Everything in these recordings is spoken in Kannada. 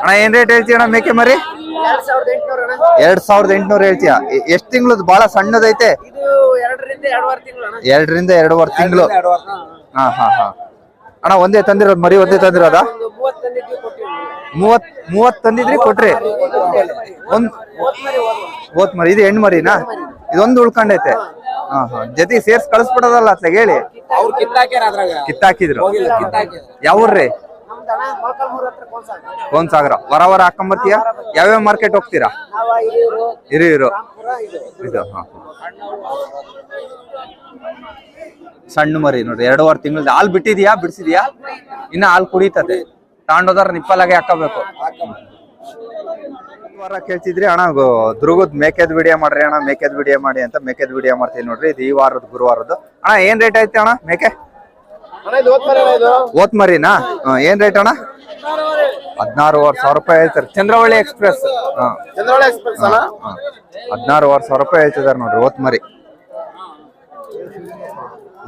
ಅಣ್ಣ ಏನ್ ರೇಟ್ ಹೇಳ್ತೀಯ ಅಣ್ಣ ಮೇಕೆ ಮರಿ? ಎರಡ್ ಸಾವಿರದ ಎಂಟುನೂರ ಹೇಳ್ತೀಯ. ಎಷ್ಟ್ ತಿಂಗಳದ್ ಬಹಳ ಸಣ್ಣದೈತೆ. ಇದು ಎರಡರಿಂದ ಎರಡುವರೆ ತಿಂಗಳು ಹಾ ಹಾ ಹಾ. ಅಣ್ಣ ಒಂದೇ ತಂದಿರೋದು ಮರಿ ಒಂದೇ ತಂದಿರೋದ? ಮೂವತ್ ಮೂವತ್ ತಂದಿದ್ರಿ ಕೊಟ್ರಿ? ಒಂದ್ ಮರಿ ಇದು ಹೆಣ್ಣು ಮರಿನಾ? ಇದೊಂದು ಉಳ್ಕೊಂಡೈತೆ. ಹಾ ಹಾ. ಜೊತೆಗೆ ಸೇರ್ಸ್ ಕಳಿಸ್ಬಿಡೋದಲ್ಲ ಅತ್ಲಾಗ ಹೇಳಿ. ಅವ್ರು ಕಿತ್ತಾಕ್ಯಾರ ಅದ್ರಾಗ. ಕಿತ್ತಾಕಿದ್ರು. ಯಾವ್ರಿ ಒಂದ್ ಸಾಗರ ವರ ವರ ಹಾಕೊಂಬರ್ತೀಯ ಯಾವ್ಯಾವ ಮಾರ್ಕೆಟ್ ಹೋಗ್ತೀರಾ? ಹಿರಿಯೂರು ಇರು ಇದು. ಹಾ ಸಣ್ಣ ಮರಿ ನೋಡ್ರಿ ಎರಡೂವರೆ ತಿಂಗಳದ ಹಾಲು ಬಿಟ್ಟಿದ್ಯಾ ಬಿಡಿಸಿದ್ಯಾ? ಇನ್ನ ಹಾಲು ಕುಡಿತದೆ ತಾಂಡೋದಾರ ನಿಪ್ಪಲಾಗೆ ಹಾಕಬೇಕು. ವಾರ ಕೇಳ್ತಿದ್ರಿ ಅಣ್ಣ ದುರ್ಗದ ಮೇಕೆದ್ ವಿಡಿಯೋ ಮಾಡ್ರಿ ಅಣ್ಣ ಮೇಕೆದ್ ವಿಡಿಯೋ ಮಾಡಿ ಅಂತ ಮೇಕೆದ್ ವಿಡಿಯೋ ಮಾಡ್ತೀನಿ ನೋಡ್ರಿ ಇದು ಈ ವಾರದ ಗುರುವಾರದ್ದು. ಅಣ್ಣ ಏನ್ ರೇಟ್ ಐತಿ ಅಣ್ಣ ಮೇಕೆ? ಓತ್ ಮರಿನಾ ಏನ್ ರೇಟ್ ಅಣ್ಣ? ಹದಿನಾರುವರೆ ಸಾವಿರ ರೂಪಾಯಿ ಹೇಳ್ತಾರೆ. ಚಂದ್ರವಳ್ಳಿ ಎಕ್ಸ್ಪ್ರೆಸ್. ಹದಿನಾರುವರೆ ಸಾವಿರ ರೂಪಾಯಿ ಹೇಳ್ತಿದಾರೆ ನೋಡ್ರಿ ಓತ್ ಮರಿ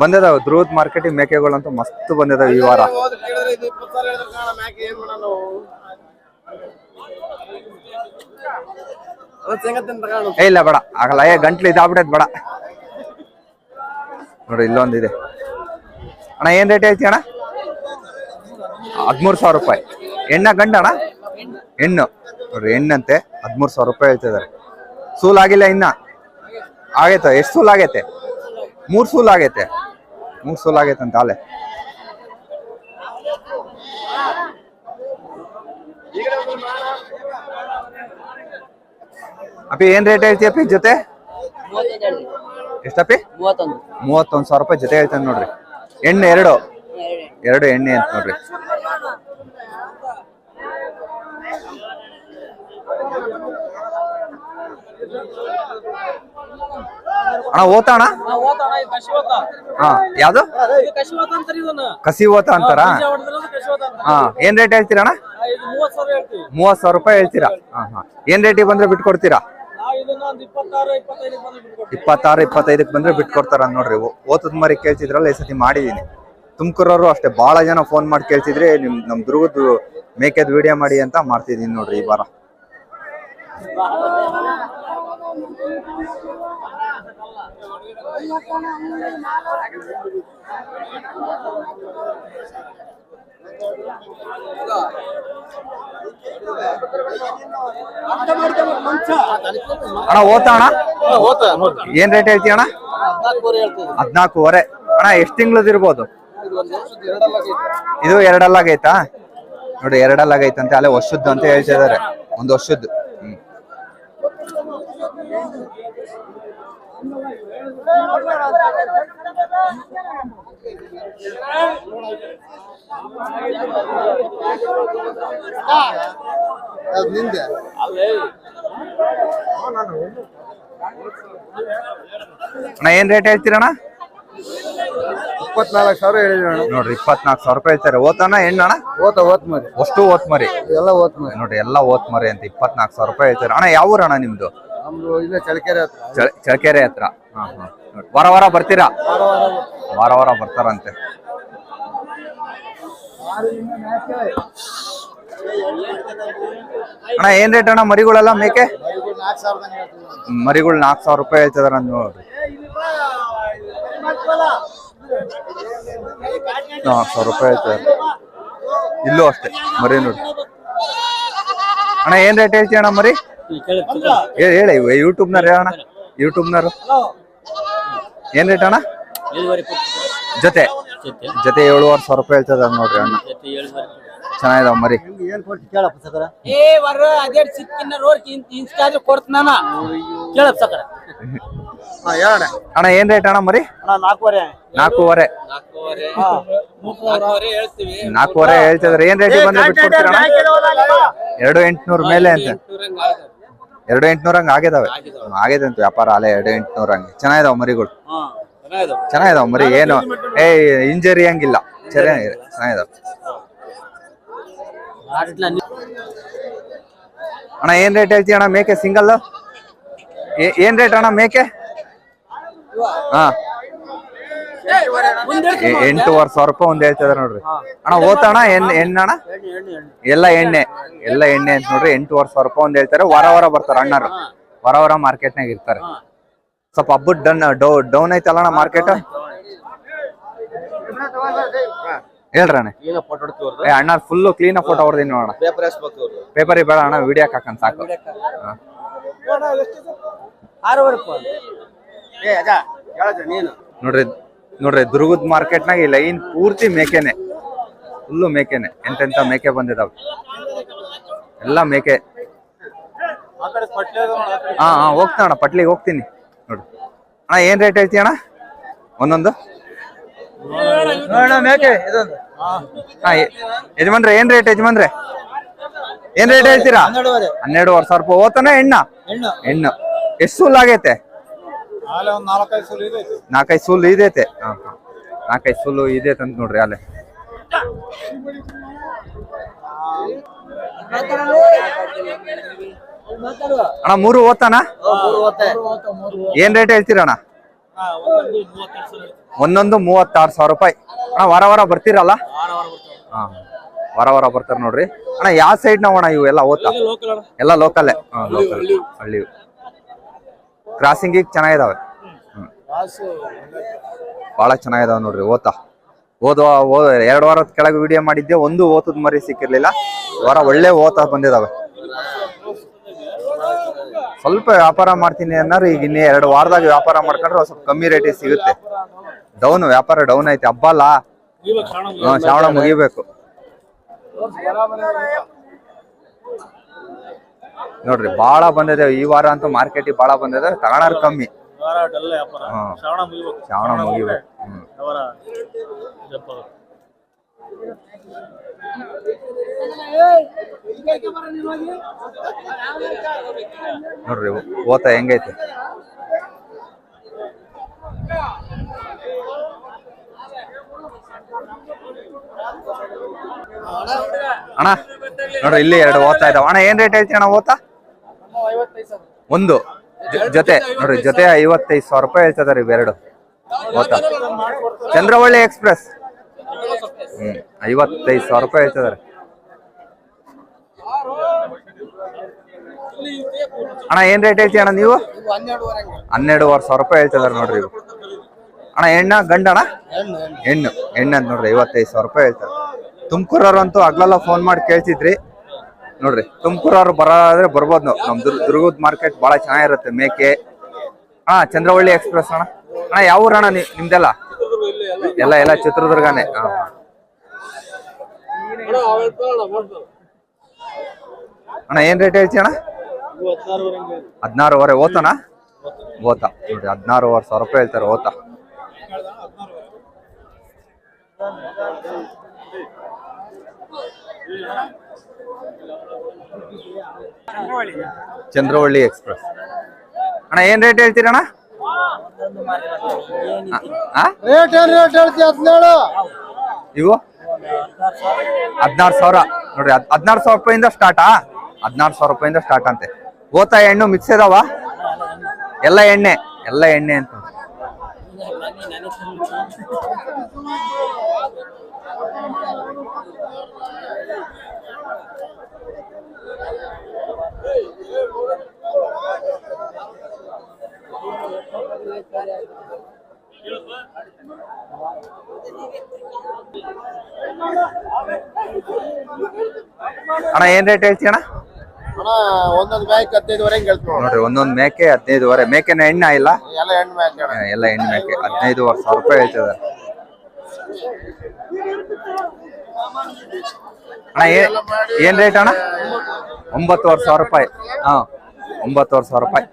ಬಂದಿದಾವ ಧ್ರುವದ್ ಮಾರ್ಕೆಟಿಂಗ್ ಮೇಕೆಗಳಂತೂ ಮಸ್ತ್ ಬಂದಿದಾವ ಈ ವಾರ. ಏ, ಇಲ್ಲ, ಬೇಡ. ಆಗಲ್ಲ. ಏ, ಗಂಟ್ಲು ಇದಾಗ್ಬಿಟ್ಟೈತೆ, ಬೇಡ. ನೋಡ್ರಿ ಇಲ್ಲೊಂದಿದೆ. ಅಣ್ಣ, ಏನ್ ರೇಟ್ ಐತಿ ಅಣ್ಣ? ಹದ್ಮೂರು ಸಾವಿರ ರೂಪಾಯಿ. ಹೆಣ್ಣ, ಗಂಡ, ಅಣ್ಣ? ಹೆಣ್ಣು. ನೋಡ್ರಿ, ಹೆಣ್ಣಂತೆ, ಹದ್ಮೂರು ಸಾವಿರ ರೂಪಾಯಿ ಹೇಳ್ತಿದ್ದಾರೆ. ಸೂಲ್ ಆಗಿಲ್ಲ ಇನ್ನ? ಆಗೈತ? ಎಷ್ಟು ಸೂಲ್ ಆಗೈತೆ? ಮೂರ್ ಸೂಲ್ ಆಗೈತೆ. ಮೂರ್ ಸೂಲ್ ಆಗೈತೆ ಅಂತ ಆಲೆ. ಅಪ್ಪಿ ಏನ್ ರೇಟ್ ಹೇಳ್ತಿ ಅಪ್ಪಿ ಜೊತೆ? ಎಷ್ಟಪ್ಪಿ? ಮೂವತ್ತೊಂದು ಮೂವತ್ತೊಂದು ಸಾವಿರ ರೂಪಾಯಿ ಜೊತೆ ಹೇಳ್ತಾನೆ ನೋಡ್ರಿ. ಎಣ್ಣೆ ಎರಡು. ಎರಡು ಎಣ್ಣೆ ಅಂತ ನೋಡ್ರಿ. ಅಣ್ಣ ಓತ ಅಣ್ಣ? ಹಾ ಯಾವ್ದು? ಕಸಿ ಓತ ಅಂತಾರ? ಹಾ ಏನ್ ರೇಟ್ ಹೇಳ್ತೀರಾ ಅಣ್ಣ? ಮೂವತ್ ಸಾವಿರ ರೂಪಾಯಿ ಹೇಳ್ತೀರಾ? ಹಾ ಹಾ. ಏನ್ ರೇಟಿಗೆ ಬಂದ್ರೆ ಬಿಟ್ಕೊಡ್ತೀರಾ? ಇಪ್ಪತ್ತಾರು, ಇಪ್ಪತ್ತೈದಕ್ಕೆ ಬಂದ್ರೆ ಬಿಟ್ಕೊಡ್ತಾರ ನೋಡ್ರಿ. ಓತದ್ ಮರಿ ಕೇಳ್ತಿದ್ರಲ್ಲ, ಈ ಸತಿ ಮಾಡಿದೀನಿ. ತುಮಕೂರವರು ಅಷ್ಟೇ ಬಹಳ ಜನ ಫೋನ್ ಮಾಡಿ ಕೇಳ್ತಿದ್ರೆ ನಿಮ್ ನಮ್ ದುರ್ಗದ್ದು ಮೇಕೆದ್ ವಿಡಿಯೋ ಮಾಡಿ ಅಂತ ಮಾಡ್ತಿದೀನಿ ನೋಡ್ರಿ ಈ ವಾರ. ಅಣ್ಣ ಓತ ಅಣ್ಣ? ಏನ್ ರೇಟ್ ಹೇಳ್ತೀಯ ಅಣ್ಣ? ಹದ್ನಾಲ್ಕೂವರೆ ಅಣ್ಣ, ಎಷ್ಟ್ ತಿಂಗಳದ್ ಇರ್ಬೋದು? ಇದು ಎರಡಲ್ಲಾಗೈತಾ ನೋಡಿ ಎರಡಲ್ಲಾಗೈತಂತೆ ಅಲ್ಲೇ ವರ್ಷದ್ದು ಅಂತ ಹೇಳ್ತಿದ್ದಾರೆ ಒಂದು ವರ್ಷದ್ದು ಹ್ಮ್ ಅಣ್ಣ ಏನ್ ರೇಟ್ ಹೇಳ್ತೀರಣ್ಣ? ಇಪ್ಪತ್ನಾಲ್ಕು ಸಾವಿರ ಹೇಳಿದ್ರು ಅಣ್ಣ. ನೋಡ್ರಿ ಇಪ್ಪತ್ನಾಲ್ಕು ಸಾವಿರ ರೂಪಾಯಿ ಹೇಳ್ತಾರೆ. ಓತಣ್ಣ ಹೆಣ್ಣಣ್ಣ ಓತ ಓತ್ ಮರಿ. ಅಷ್ಟು ಓತ್ ಮರಿ. ಎಲ್ಲ ಓತ್ ಮರಿ. ನೋಡ್ರಿ ಎಲ್ಲ ಓತ್ ಮರಿ ಅಂತ ಇಪ್ಪತ್ನಾಲ್ಕು ಸಾವಿರ ರೂಪಾಯಿ ಹೇಳ್ತಾರೆ. ಅಣ್ಣ ಯಾವ ಊರಣ್ಣ ನಿಮ್ದು? ನಮ್ದು ಇಲ್ಲೇ ಚಳಕೆರೆ ಹತ್ರ. ಚಳ- ಚಳಕೆರೆ ಹತ್ರ. ಹಾ. ವಾರ ವಾರ ಬರ್ತೀರಾ? ವಾರ ವಾರ ಬರ್ತಾರಂತೆ. ಅಣ್ಣ ಏನ್ ರೇಟ್ ಅಣ್ಣ ಮರಿಗಳೆಲ್ಲ ಮೇಕೆ? ಮರಿಗಳು ನಾಲ್ಕು ಸಾವಿರ ರೂಪಾಯಿ ಹೇಳ್ತಿದಾರ ನೋಡ್ರಿ ನಾಲ್ಕು ಸಾವಿರ ರೂಪಾಯಿ ಹೇಳ್ತದ ಇಲ್ಲೂ ಅಷ್ಟೇ ಮರಿ ನೋಡಿ. ಅಣ್ಣ ಏನ್ ರೇಟ್ ಹೇಳ್ತೀಯ ಅಣ್ಣ ಮರಿ? ಹೇಳಿ ಹೇಳಿ ಯೂಟ್ಯೂಬ್ನಾರ ಅಣ್ಣ ಯೂಟ್ಯೂಬ್ನಾರು ಏನ್ ರೇಟ್ ಅಣ್ಣ ಜೊತೆ ಜೊತೆ ಏಳುವರೆ ಸಾವಿರ ರೂಪಾಯಿ ಹೇಳ್ತದ ನೋಡ್ರಿ ಅಣ್ಣ ಚೆನ್ನಾಗಿದಾವ ಮರಿ ಏನ್ ಕೊಟ್ಟು ಕೇಳಪ್ಪ ಸಕರ ಏ ವರ ಅದೇ ಸಿಕ್ಕಿನ ರೋಡ್ ಇನ್ಸ್ಟಾದ್ರೆ ಕೊಡ್ತಾನ ಕೇಳಪ್ ಸಕರ ಹಾ ಹೇಳಣ್ಣ ಅಣ್ಣ ಏನ್ ರೇಟ್ ಅಣ್ಣ ಮರಿ ಅಣ್ಣ ನಾಲ್ಕೂವರೆ ನಾಲ್ಕೂವರೆ ನಾಲ್ಕೂವರೆ ಹೇಳ್ತಿದಾರೆ ಏನ್ ರೇಟ್ ಬಂದ್ರೆ ಎರಡು ಎಂಟ್ನೂರ್ ಮೇಲೆ ಅಂತ ಎರಡು ಎಂಟ್ನೂರ ಹಂಗ ಆಗಿದಾವೆ. ಆಗಿದೆ ಅಂತ ವ್ಯಾಪಾರ ಅಲೆ ಎರಡು ಎಂಟ್ನೂರ ಹಂಗೆ. ಚೆನ್ನಾಗಿದಾವ ಮರಿಗಳು. ಚೆನ್ನಾಗಿದಾವ. ಮರಿ ಏನು? ಏ ಇಂಜರಿ ಹಂಗಿಲ್ಲ. ಚೆನ್ನಾಗಿದೆ ಚೆನ್ನಾಗಿದಾವ. ಅಣ್ಣ ಏನ್ ರೇಟ್ ಹೇಳ್ತೀಯ ಅಣ್ಣ ಮೇಕೆ ಸಿಂಗಲ್ ಏನ್ ರೇಟ್ ಅಣ್ಣ ಮೇಕೆ? ಹಾ. ಎಂಟೂವರೆ ಸಾವಿರ ರೂಪಾಯಿ ಒಂದ್ ಹೇಳ್ತದ ನೋಡ್ರಿ. ಅಣ್ಣ ಓತಣ ಎಣ್ಣೆ ಅಣ್ಣ ಎಲ್ಲ ಎಣ್ಣೆ ಎಲ್ಲ ಎಣ್ಣೆ ಅಂತ ನೋಡ್ರಿ ಎಂಟೂವರೆ ಸಾವಿರ ರೂಪಾಯಿ ಒಂದ್ ಹೇಳ್ತಾರೆ. ವಾರ ವಾರ ಬರ್ತಾರೆ ಅಣ್ಣರು. ವಾರ ಮಾರ್ಕೆಟ್ ನಾಗ ಇರ್ತಾರೆ. ಸ್ವಲ್ಪ ಹಬ್ಬದ ಡನ್ ಡೌ ಡೌನ್ ಐತಲ್ಲ ಮಾರ್ಕೆಟ್? ಹೇಳ್ರಣ್ಣ ಈಗ ಫೋಟೋ ಹೊಡ್ತೀವ್ರದ್ದು ಏ ಅಣ್ಣ ಫುಲ್ ಕ್ಲೀನ್ ಫೋಟೋ ಹೊಡೆದಿನಿ ನೋಡೋಣ ಪೇಪರ್ ಬೇಡ ಅಣ್ಣ ವಿಡಿಯೋ ಹಾಕನ್ ಸಾಕು. ನೋಡ್ರಿ ನೋಡ್ರಿ ದುರ್ಗದ ಮಾರ್ಕೆಟ್ನಾಗ ಈ ಲೈನ್ ಪೂರ್ತಿ ಮೇಕೆನೆ. ಫುಲ್ಲು ಮೇಕೆನೆ. ಎಂತೆಂತ ಮೇಕೆ ಬಂದಿದಾವೆ. ಎಲ್ಲ ಮೇಕೆ. ಹಾ ಹಾ ಹೋಗ್ತಾ ಅಣ್ಣ ಪಟ್ಲಿಗೆ ಹೋಗ್ತೀನಿ. ನೋಡ್ರಿ ಅಣ್ಣ ಏನ್ ರೇಟ್ ಹೇಳ್ತೀಯ ಅಣ್ಣ? ಒಂದೊಂದು? ಯಜಮಾನ್ರೆ ಏನ್ ರೇಟ್ ಯಜಮಾನ್ರೆ? ಏನ್ ರೇಟ್ ಹೇಳ್ತೀರಾ? ಹನ್ನೆರಡುವರೆ. ಸಾವಿರ ರೂಪಾಯಿ. ಓತನ ಹೆಣ್ಣ ಹೆಣ್ಣು ಹೆಣ್ಣು ಎಷ್ಟು ಸುಲ್ ಆಗೈತೆ? ನಾಲ್ಕೈದು ಸಲ ಇದೆ ನಾಲ್ಕೈದು ಸೂಲು ಇದೈತೆ. ಹಾ ನಾಲ್ಕೈದು ಸೂಲು ಇದೈತೆ ಅಂತ ನೋಡ್ರಿ ಅಲ್ಲೇ ಅಣ್ಣ ಮೂರು ಓದ್ತಾನ ಏನ್ ರೇಟ್ ಹೇಳ್ತೀರಣ್ಣ ಒಂದೊಂದು ಮೂವತ್ತಾರು ಸಾವಿರ ರೂಪಾಯಿ. ಅಣ್ಣ ವಾರ ವಾರ ಬರ್ತೀರಲ್ಲ? ಹಾ ವಾರ ವಾರ ಬರ್ತಾರ ನೋಡ್ರಿ. ಅಣ್ಣ ಯಾವ ಸೈಡ್ ನಾವಣ್ಣ ಅಣ್ಣ ಇವು ಎಲ್ಲ ಓದ್ತಾ ಎಲ್ಲ ಲೋಕಲ್ಲೇ ಹಾ ಲೋಕಲ್ ಹಳ್ಳಿ ಕ್ರಾಸಿಂಗ್ ಈಗ ಚೆನ್ನಾಗಿದಾವೆ. ಬಹಳ ಚೆನ್ನಾಗಿದಾವೆ ನೋಡ್ರಿ ಓತಾ. ಓದುವ ಓ ಎರಡು ವಾರದ ಕೆಳಗೆ ವಿಡಿಯೋ ಮಾಡಿದ್ದೆ ಒಂದು ಓತದ ಮರಿ ಸಿಕ್ಕಿರ್ಲಿಲ್ಲ. ವಾರ ಒಳ್ಳೆ ಓತ ಬಂದಿದಾವೆ. ಸ್ವಲ್ಪ ವ್ಯಾಪಾರ ಮಾಡ್ತೀನಿ ಅನ್ನೋರು ಈಗ ಇನ್ನೇ ಎರಡು ವಾರದಾಗ ವ್ಯಾಪಾರ ಮಾಡ್ಕೊಂಡ್ರೆ ಸ್ವಲ್ಪ ಕಮ್ಮಿ ರೇಟಿಗೆ ಸಿಗುತ್ತೆ. ಡೌನ್ ವ್ಯಾಪಾರ ಡೌನ್ ಐತೆ ಹಬ್ಬ ಅಲ್ಲ. ಶ್ರಾವಣ ಮುಗಿಬೇಕು. ನೋಡ್ರಿ ಬಾಳ ಬಂದಿದೆ. ಈ ವಾರ ಅಂತೂ ಮಾರ್ಕೆಟ್ ಬಾಳ ಬಂದಿದೆ. ತಗೊಳಾರ ಕಮ್ಮಿ. ಶ್ರಾವಣ ಮುಗಿಬೇಕು. ಹ್ಮ್. ನೋಡ್ರಿ ಓತ ಹೆಂಗೈತೆ? ಅಣ್ಣ ನೋಡ್ರಿ ಇಲ್ಲಿ ಎರಡು ಓದ್ತಾ ಇದಾವ. ಅಣ್ಣ ಏನ್ ರೇಟ್ ಹೇಳ್ತೀನಿ ಅಣ್ಣ ಓತ? ಒಂದು ಜೊತೆ, ನೋಡ್ರಿ, ಜೊತೆ ಐವತ್ತೈದು ಸಾವಿರ ರೂಪಾಯಿ ಹೇಳ್ತಿದಾರೆ ಇವೆರಡು. ಗೊತ್ತಾ ಚಂದ್ರವಳ್ಳಿ ಎಕ್ಸ್ಪ್ರೆಸ್. ಹ್ಮ್, ಐವತ್ತೈದು ಸಾವಿರ ರೂಪಾಯಿ ಹೇಳ್ತಿದಾರೆ ಅಣ್ಣ, ಏನ್ ರೇಟ್ ಹೇಳ್ತೀಯ ಅಣ್ಣ ನೀವು? ಹನ್ನೆರಡುವರೆ ಸಾವಿರ ರೂಪಾಯಿ ಹೇಳ್ತಿದಾರೆ ನೋಡ್ರಿ ಇವು ಅಣ್ಣ ಹೆಣ್ಣ ಗಂಡಣ್ಣ ಹೆಣ್ಣು ಹೆಣ್ಣು. ಅಂತ ನೋಡ್ರಿ, ಐವತ್ತೈದು ಸಾವಿರ ರೂಪಾಯಿ ಹೇಳ್ತಾರೆ ತುಮಕೂರವ್ರಂತೂ ಅಂತೂ ಹಗ್ಲೆಲ್ಲ ಫೋನ್ ಮಾಡಿ ಕೇಳ್ತಿದ್ರಿ. ನೋಡ್ರಿ, ತುಮಕೂರವ್ರು ಬರೋದ್ರೆ ಬರ್ಬೋದು ನಾವು. ನಮ್ ದುರ್, ದುರ್ಗದ ಮಾರ್ಕೆಟ್ ಬಹಳ ಚೆನ್ನಾಗಿರುತ್ತೆ ಮೇಕೆ. ಹಾ, ಚಂದ್ರವಳ್ಳಿ ಎಕ್ಸ್ಪ್ರೆಸ್ ಅಣ್ಣ. ಅಣ್ಣ, ಯಾವ ಊರಣ್ಣ ನಿಮ್ದೆಲ್ಲ? ಎಲ್ಲ ಎಲ್ಲ ಚಿತ್ರದುರ್ಗನೇ. ಅಣ್ಣ, ಏನ್ ರೇಟ್ ಹೇಳ್ತೀಯ ಅಣ್ಣ? ಹದಿನಾರುವರೆ ಓತ ನೋಡ್ರಿ, ಹದಿನಾರುವರೆ ಸಾವಿರ ರೂಪಾಯಿ ಹೇಳ್ತಾರೆ ಓತ ಚಂದ್ರವಳ್ಳಿ. ಎಕ್ಸ್ಪ್ರೆಸ್. ಅಣ್ಣ ಏನ್ ರೇಟ್ ಹೇಳ್ತೀರಣ್ಣ? ರೇಟ್ ಏನ್ ರೇಟ್ ಹೇಳ್ತಿ ಹದಿನೇಳು. ಇವು? ಹದಿನಾರು ಸಾವಿರ. ನೋಡ್ರಿ ಹದಿನಾರು ಸಾವಿರ ರೂಪಾಯಿಂದ ಸ್ಟಾರ್ಟಾ ಹದಿನಾರು ಸಾವಿರ ರೂಪಾಯಿಂದ ಸ್ಟಾರ್ಟ್ ಅಂತೆ. ಗೋತಾ ಹೆಣ್ಣು ಮಿಕ್ಸ್ ಇದಾವ? ಎಲ್ಲ ಎಣ್ಣೆ ಎಲ್ಲ ಎಣ್ಣೆ ಅಂತ. ಅಣ್ಣ ಏನ್ ರೇಟ್ ಹೇಳ್ತೀಯ ಅಣ್ಣ ಅಣ್ಣ ಒಂದೊಂದು ಬ್ಯಾಗ್ ಹದಿನೈದುವರೆಗೆ ಹೇಳ್ತೀವಿ ನೋಡ್ರಿ ಒಂದೊಂದ್ ಮೇಕೆ ಹದಿನೈದುವರೆ. ಮೇಕೆನ ಎಣ್ಣೆ ಇಲ್ಲ? ಎಲ್ಲ ಹೆಣ್ಣು ಮೇಕೆ ಆ, ಎಲ್ಲ ಹೆಣ್ಣು ಮೇಕೆ ಹದಿನೈದುವರೆ ಸಾವಿರ ರೂಪಾಯಿ ಹೇಳ್ತಿದ್ದಾರೆ ಅಣ್ಣ ಏ- ಏನ್ ರೇಟ್ ಅಣ್ಣ? ಒಂಬತ್ತುವರೆ ಸಾವಿರ ರೂಪಾಯಿ. ಹಾ ಒಂಬತ್ತುವರೆ ಸಾವಿರ ರೂಪಾಯಿ.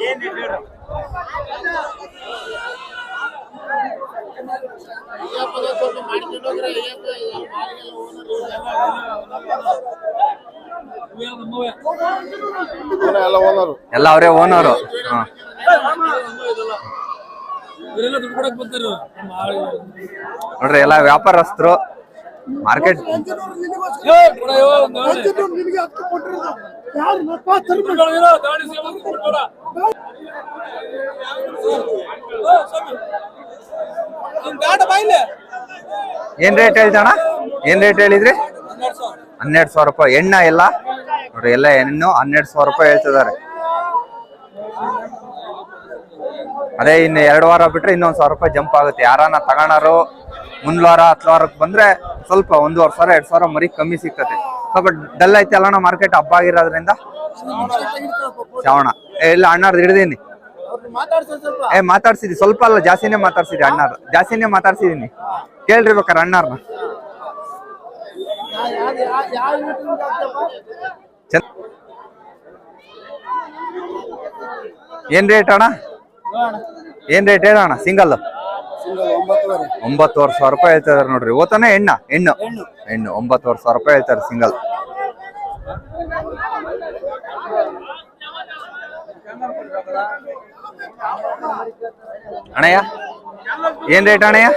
ಏನ್ ಎಲ್ಲ ಅವರೇ ಓನರು. ನೋಡ್ರಿ ಎಲ್ಲ ವ್ಯಾಪಾರಸ್ಥರು. ಮಾರ್ಕೆಟ್ ಏನ್ ರೇಟ್ ಹೇಳ್ತಣ್ಣ ಏನ್ ರೇಟ್ ಹೇಳಿದ್ರಿ? ಹನ್ನೆರಡು ಸಾವಿರ. ರೂಪಾಯಿ. ಎಣ್ಣ ಎಲ್ಲ? ನೋಡ್ರಿ ಎಲ್ಲ ಹೆಣ್ಣು ಹನ್ನೆರಡು ಸಾವಿರ ರೂಪಾಯಿ ಹೇಳ್ತಿದ್ದಾರೆ. ಅದೇ ಇನ್ನು ಎರಡು ವಾರ ಬಿಟ್ರೆ ಇನ್ನೊಂದ್ ಸಾವಿರ ರೂಪಾಯಿ ಜಂಪ್ ಆಗುತ್ತೆ. ಯಾರನ್ನ ತಗೋಣಾರು ಮುಂದ್ ವಾರ ಹತ್ತು ವಾರಕ್ಕೆ ಬಂದ್ರೆ ಸ್ವಲ್ಪ ಒಂದೂವರೆ ಸಾವಿರ ಎರಡ್ ಸಾವಿರ ಮರಿ ಕಮ್ಮಿ ಸಿಗ್ತದೆ. ಸ್ವಲ್ಪ ಡಲ್ ಐತೆ ಅಲ್ಲಣ್ಣ ಮಾರ್ಕೆಟ್ ಹಬ್ಬ ಆಗಿರೋದ್ರಿಂದ? ಶ್ರಾವಣ ಇಲ್ಲ ಅಣ್ಣಾರ್ದು ಹಿಡ್ದೀನಿ. ಏ ಮಾತಾಡ್ಸಿದಿ ಸ್ವಲ್ಪ ಅಲ್ಲ ಜಾಸ್ತಿನೇ ಮಾತಾಡ್ಸಿದಿ ಅಣ್ಣಾರ ಜಾಸ್ತಿನೇ ಮಾತಾಡ್ಸಿದೀನಿ ಕೇಳ್ರಿ ಬೇಕಾರೆ ಅಣ್ಣಾರ್ನ ಏನ್ ರೇಟ್ ಅಣ್ಣ ಏನ್ ರೇಟ್ ಹೇಳೋಣ ಸಿಂಗಲ್ ಒಂಬತ್ತುವರೆ ಸಾವಿರ ರೂಪಾಯಿ ಹೇಳ್ತಿದಾರೆ ನೋಡ್ರಿ ಓತಾನೆ ಹೆಣ್ಣ ಹೆಣ್ಣು ಹೆಣ್ಣು ಒಂಬತ್ತುವರೆ ಸಾವಿರ ರೂಪಾಯಿ ಹೇಳ್ತಾರೆ ಸಿಂಗಲ್ ಅಣ್ಣಯ್ಯ ಏನ್ ರೇಟ್ ಅಣ್ಣಯ್ಯ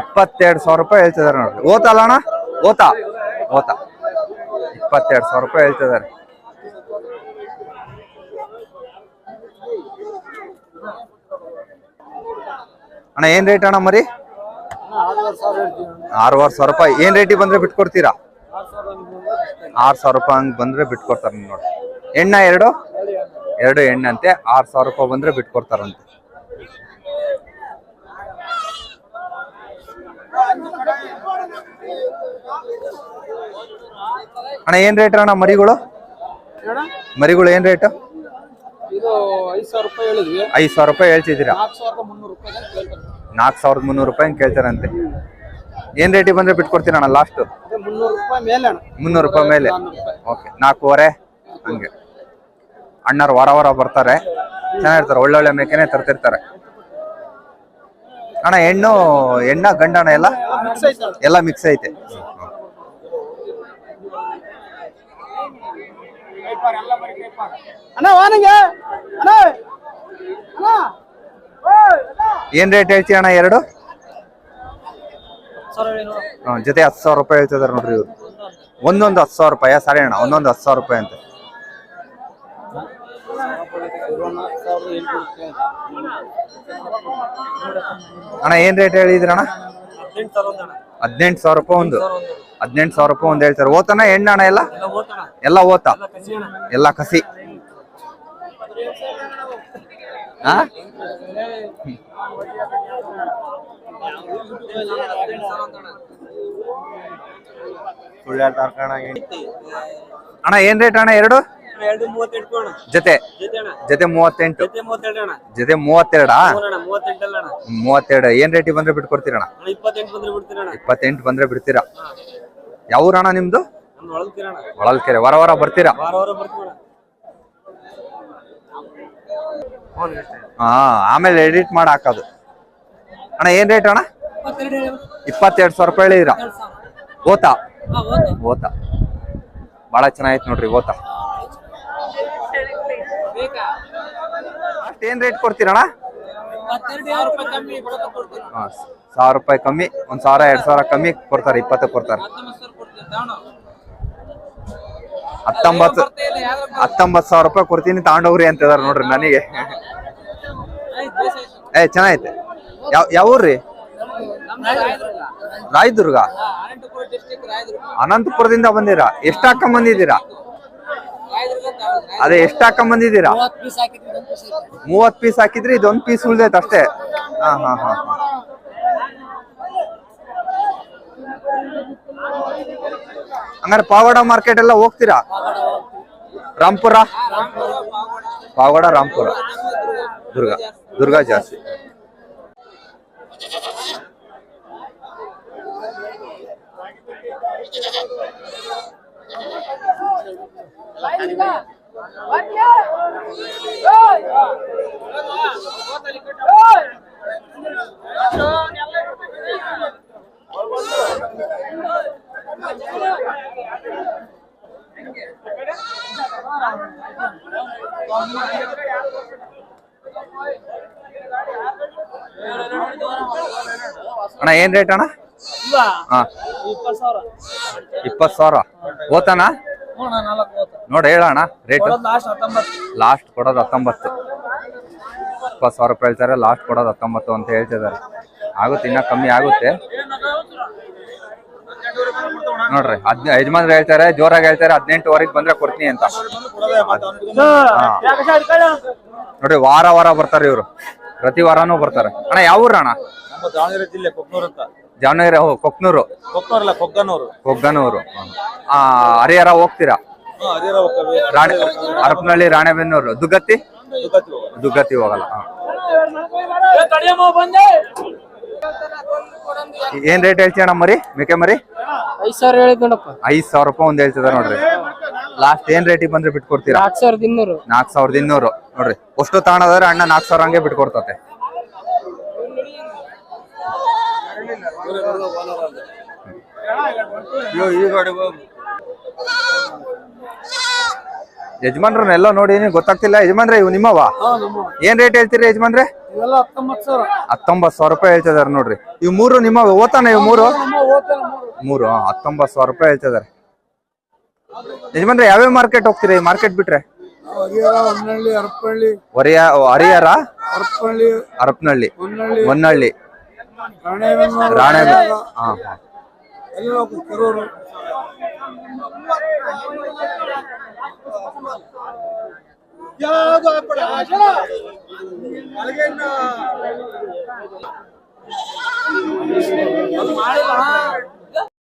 ಇಪ್ಪತ್ತೆರಡು ಸಾವಿರ ರೂಪಾಯಿ ಹೇಳ್ತಿದಾರೆ ನೋಡ್ರಿ. ಓತಲ್ಲ ಅಣ್ಣ? ಓತಾ. ಓತ. ಇಪ್ಪತ್ತೆರಡು ಸಾವಿರ ರೂಪಾಯಿ ಹೇಳ್ತಿದ್ದಾರೆ. ಅಣ್ಣ, ಏನ್ ರೇಟ್ ಅಣ್ಣ ಮರಿ? ಆರೂವರೆ ಸಾವಿರ ರೂಪಾಯಿ. ಏನ್ ರೇಟಿಗೆ ಬಂದ್ರೆ ಬಿಟ್ಕೊಡ್ತೀರಾ? ಆರ್ ಸಾವಿರ ರೂಪಾಯಿ ಹಂಗ್ ಬಂದ್ರೆ ಬಿಟ್ಕೊಡ್ತಾರೆ ನೋಡಿ ಎಣ್ಣ ಎರಡು? ಎರಡು ಹೆಣ್ಣಂತೆ ಆರು ಸಾವಿರ ರೂಪಾಯಿ ಬಂದ್ರೆ ಬಿಟ್ಕೊಡ್ತಾರಂತೆ ಅಣ್ಣ ಏನ್ ರೇಟ್ ಅಣ್ಣ ಮರಿಗಳು? ಮರಿಗಳು ಏನ್ ರೇಟ್ ಐದು ಸಾವಿರ ರೂಪಾಯಿ ಹೇಳ್ತಿದ್ದೀರಾ? ನಾಲ್ಕು ಸಾವಿರದ ಮುನ್ನೂರು ರೂಪಾಯಿ ಕೇಳ್ತಾರಂತೆ. ಏನ್ ರೇಟಿಗೆ ಬಂದ್ರೆ ಬಿಟ್ಕೊಡ್ತೀರ ಅಣ್ಣ ಲಾಸ್ಟ್ ಅದೇ ಮುನ್ನೂರು ರೂಪಾಯಿ ಮೇಲೆ ಅಣ್ಣ. ಮುನ್ನೂರು ರೂಪಾಯಿ ಮೇಲೆ. ಓಕೆ ನಾಲ್ಕೂವರೆ ಹಂಗೆ. ಅಣ್ಣರು ವಾರ ವಾರ ಬರ್ತಾರೆ. ಚೆನ್ನಾಗಿರ್ತಾರೆ ಒಳ್ಳೊಳ್ಳೆ ಮೇಕೆನೆ ತರ್ತಿರ್ತಾರೆ. ಅಣ್ಣ ಹೆಣ್ಣು ಹೆಣ್ಣ ಗಂಡಣ ಎಲ್ಲ. ಎಲ್ಲ ಮಿಕ್ಸ್ ಐತೆ. ಏನ್ ರೇಟ್ ಹೇಳ್ತೀಯ ಅಣ್ಣ ಎರಡು? ಜೊತೆ ಹತ್ತು ಸಾವಿರ ರೂಪಾಯಿ ಹೇಳ್ತಿದಾರೆ ನೋಡ್ರಿ ಇವ್ರು. ಒಂದೊಂದು ಹತ್ತು ಸಾವಿರ ರೂಪಾಯಿ ಸರಿ ಅಣ್ಣ ಒಂದೊಂದು ಹತ್ತು ಸಾವಿರ ರೂಪಾಯಿ ಅಂತ. ಅಣ್ಣ ಏನ್ ರೇಟ್ ಹೇಳಿದ್ರಿ ಅಣ್ಣ? ಹದಿನೆಂಟು ಸಾವಿರ ರೂಪಾಯಿ ಒಂದು. ಹದಿನೆಂಟು ಸಾವಿರ ರೂಪಾಯಿ ಒಂದು ಹೇಳ್ತಾರೆ. ಓತನ ಹೆಣ್ಣ ಅಣ್ಣ ಎಲ್ಲ? ಎಲ್ಲ ಓತ? ಎಲ್ಲ ಕಸಿ. ಕಸಿ ಅಣ್ಣ ಏನ್? ರೇಟ್ ಅಣ್ಣ ಎರಡು? ಜೊತೆ? ಜೊತೆ ಮೂವತ್ತೆಂಟು? ಜೊತೆ ಮೂವತ್ತೆರಡ ಮೂವತ್ತೆರಡ? ಏನ್ ರೇಟಿಗೆ ಬಂದ್ರೆ ಬಿಟ್ಕೊಡ್ತೀರಣ ಇಪ್ಪತ್ತೆಂಟು ಬಂದ್ರೆ ಬಿಡ್ತೀರ ಅಣ್ಣ. ಇಪ್ಪತ್ತೆಂಟು ಬಂದ್ರೆ ಬಿಡ್ತೀರಾ? ಯಾವ ಊರಣ್ಣ ನಿಮ್ದು? ಹೊಳಲ್ಕೆರೆ ವಾರ ವಾರ ಬರ್ತೀರಾ? ಹಾ ಆಮೇಲೆ ಎಡಿಟ್ ಮಾಡಿ ಹಾಕೋದು. ಅಣ್ಣ ಏನ್ ರೇಟ್ ಅಣ್ಣ? ಇಪ್ಪತ್ತೆರಡು ಸಾವಿರ ರೂಪಾಯಿ ಹೇಳಿದ್ರ ಓತ? ಓತ. ಓತಾ. ಚೆನ್ನಾಗಿತ್ತು ನೋಡ್ರಿ ಓತಾ ಬೇಕಾ? ಅಷ್ಟ್ ಏನ್ ರೇಟ್ ಕೊಡ್ತೀರಣ್ಣ ಸಾವಿರ ರೂಪಾಯಿ ಕಮ್ಮಿ, ಒಂದ್ ಸಾವಿರ, ಎರಡ್ ಸಾವಿರ ಕಮ್ಮಿ ಕೊಡ್ತಾರೆ, ಇಪ್ಪತ್ತು ಕೊಡ್ತಾರೆ ಹತ್ತೊಂಬತ್ತು. ಹತ್ತೊಂಬತ್ತು ಸಾವಿರ ರೂಪಾಯಿ ಕೊಡ್ತೀನಿ ತಗೊಂಡೋಗ್ರಿ ಅಂತಿದಾರೆ ನೋಡ್ರಿ ನನಗೆ. ಏ, ಚೆನ್ನಾಗೈತೆ ಯಾವ ಯಾವ ಊರ್ರಿ ರಾಯದುರ್ಗ. ಅನಂತಪುರದಿಂದ ಬಂದಿರಾ ಎಷ್ಟು ಹಾಕೊಂಡ್ ಬಂದಿದ್ದೀರಾ ಅಂತ. ಅದೇ ಎಷ್ಟು ಹಾಕೊಂಡ್ ಬಂದಿದ್ದೀರಾ? ಮೂವತ್ ಪೀಸ್ ಹಾಕಿದ್ರಿ ಇದೊಂದ್ ಪೀಸ್ ಉಳ್ದೈತೆ ಅಷ್ಟೇ? ಹಾ ಹಾ ಹಾ ಹಂಗಾರೆ ಪಾವಡ ಮಾರ್ಕೆಟ್ ಎಲ್ಲ ಹೋಗ್ತೀರಾ? ರಾಮ್ಪುರ? ಪಾವಡ ರಾಮ್ಪುರ. ದುರ್ಗಾ ದುರ್ಗಾ ಜಾಸ್ತಿ. ಅಣ್ಣ ಏನ್ ರೇಟ್ ಅಣ್ಣ? ಇಪ್ಪತ್ತು ಸಾವಿರ. ಓತಾನ ನೋಡ ಹೇಳಣ್ಣ ರೇಟ್ ಲಾಸ್ಟ್ ಕೊಡೋದು ಹತ್ತೊಂಬತ್ತು. ಇಪ್ಪತ್ತು ಸಾವಿರ ರೂಪಾಯಿ ಹೇಳ್ತಾರೆ ಲಾಸ್ಟ್ ಕೊಡೋದು ಹತ್ತೊಂಬತ್ತು ಅಂತ ಹೇಳ್ತಿದ್ದಾರೆ. ಆಗುತ್ತೆ ಇನ್ನೂ ಕಮ್ಮಿ ಆಗುತ್ತೆ. ನೋಡ್ರಿ ಹದ್ ಯಜಮಾನ್ರು ಹೇಳ್ತಾರೆ ಜೋರಾಗಿ ಹೇಳ್ತಾರೆ ಹದಿನೆಂಟುವರೆಗೆ ಬಂದ್ರೆ ಕೊಡ್ತೀನಿ ಅಂತ. ನೋಡ್ರಿ ವಾರ ವಾರ ಬರ್ತಾರೆ ಇವರು. ಪ್ರತಿ ವಾರನೂ ಬರ್ತಾರೆ. ಅಣ್ಣ ಯಾವ ಊರು ಅಣ್ಣ? ದಾವಣಗೆರೆ ಜಿಲ್ಲೆ ಕೊಕ್ನೂರು ಅಂತ. ದಾವಣಗೆರೆ ಕೊಕ್ನೂರು. ಕೊಕ್ನೂರಲ್ಲ ಕೊಗ್ಗನೂರು. ಕೊಗ್ಗನೂರು. ಆ ಹರಿಹರ ಹೋಗ್ತೀರಾ? ರಾಣೆ ಹರಪನಹಳ್ಳಿ ರಾಣೆಬೆನ್ನೂರು. ದುಗ್ಗತ್ತಿ. ದುಗತ್ತಿ ಹೋಗಲ್ಲ ಏನ್ ರೇಟ್ ಹೇಳ್ತೀಯ ಅಣ್ಣ ಮರಿ? ಮೇಕೆ ಮರಿ? ಐದ್ ಸಾವಿರ ಹೇಳಿದ್ ನೋಡಪ್ಪ. ಐದ್ ಸಾವಿರ ರೂಪಾಯಿ ಒಂದ್ ಹೇಳ್ತದ ನೋಡ್ರಿ. ಲಾಸ್ಟ್ ಏನ್ ರೇಟಿಗೆ ಬಂದ್ರೆ ಬಿಟ್ಕೊಡ್ತೀರಾ? ನಾಲ್ಕು ಸಾವಿರದ ಇನ್ನೂರು. ನಾಲ್ಕ್ ಸಾವಿರದ ಇನ್ನೂರು. ನೋಡ್ರಿ ಅಷ್ಟು ತಾಣದಾದ್ರೆ ಅಣ್ಣ ನಾಲ್ಕ್ ಸಾವಿರ ಹಂಗೆ ಬಿಟ್ಕೊಡ್ತತೆ. ಯಜಮಾನ್ರನ್ನೆಲ್ಲ ನೋಡಿ ಗೊತ್ತಾಗ್ತಿಲ್ಲ. ಯಜಮಾನ್ರೆ ಇವು ನಿಮ್ಮವ ಏನ್ ರೇಟ್ ಹೇಳ್ತೀರಿ ಯಜಮಾನ್ರೆ? ಹತ್ತೊಂಬತ್ ಹತ್ತೊಂಬತ್ತು ಸಾವಿರ. ರೂಪಾಯಿ ಹೇಳ್ತಿದಾರೆ ನೋಡ್ರಿ. ಇವ್ ಮೂರು ನಿಮ್ಮ ಓತಾನ ಇವ್ ಮೂರು? ಮೂರು ಹತ್ತೊಂಬತ್ತು ಸಾವಿರ ರೂಪಾಯಿ ಹೇಳ್ತಿದಾರೆ. ಯಜಮಾನ್ರೆ ಯಾವ್ಯಾವ ಮಾರ್ಕೆಟ್ ಹೋಗ್ತೀರಾ? ಈ ಮಾರ್ಕೆಟ್ ಬಿಟ್ರೆ? ಹರಿಹರ ಹರಪನಹಳ್ಳಿ ಹೊನ್ನಳ್ಳಿ. ರಾಣೆ ಹಾ. ಹಾ ಎಲ್ಲ ಹೋಗ್ತೀವಿ ಕೆರೂರು ಮಾಡಿಲ್ಲ